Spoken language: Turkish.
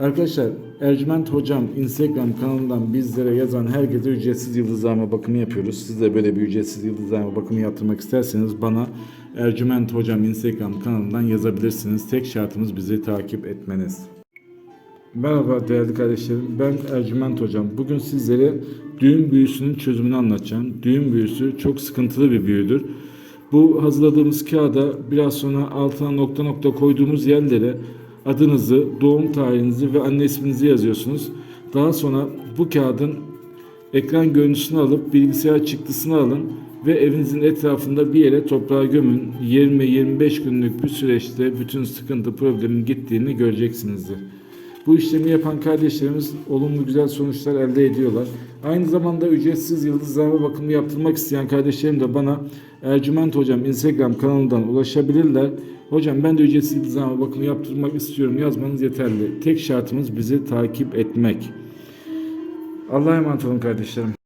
Arkadaşlar Ercüment Hocam Instagram kanalından bizlere yazan herkese ücretsiz yıldızlama bakımı yapıyoruz. Siz de böyle bir ücretsiz yıldızlama bakımı yaptırmak isterseniz bana Ercüment Hocam Instagram kanalından yazabilirsiniz. Tek şartımız bizi takip etmeniz. Merhaba değerli kardeşlerim. Ben Ercüment Hocam. Bugün sizlere düğün büyüsünün çözümünü anlatacağım. Düğün büyüsü çok sıkıntılı bir büyüdür. Bu hazırladığımız kağıda biraz sonra altına nokta nokta koyduğumuz yerlere adınızı, doğum tarihinizi ve anne isminizi yazıyorsunuz. Daha sonra bu kağıdın ekran görüntüsünü alıp bilgisayar çıktısını alın ve evinizin etrafında bir yere toprağa gömün. 20-25 günlük bir süreçte bütün sıkıntı problemin gittiğini göreceksinizdir. Bu işlemi yapan kardeşlerimiz olumlu güzel sonuçlar elde ediyorlar. Aynı zamanda ücretsiz yıldızlama bakımı yaptırmak isteyen kardeşlerim de bana Ercüment Hocam Instagram kanalından ulaşabilirler. Hocam ben de ücretsiz yıldızlama bakımı yaptırmak istiyorum yazmanız yeterli. Tek şartımız bizi takip etmek. Allah'a emanet olun kardeşlerim.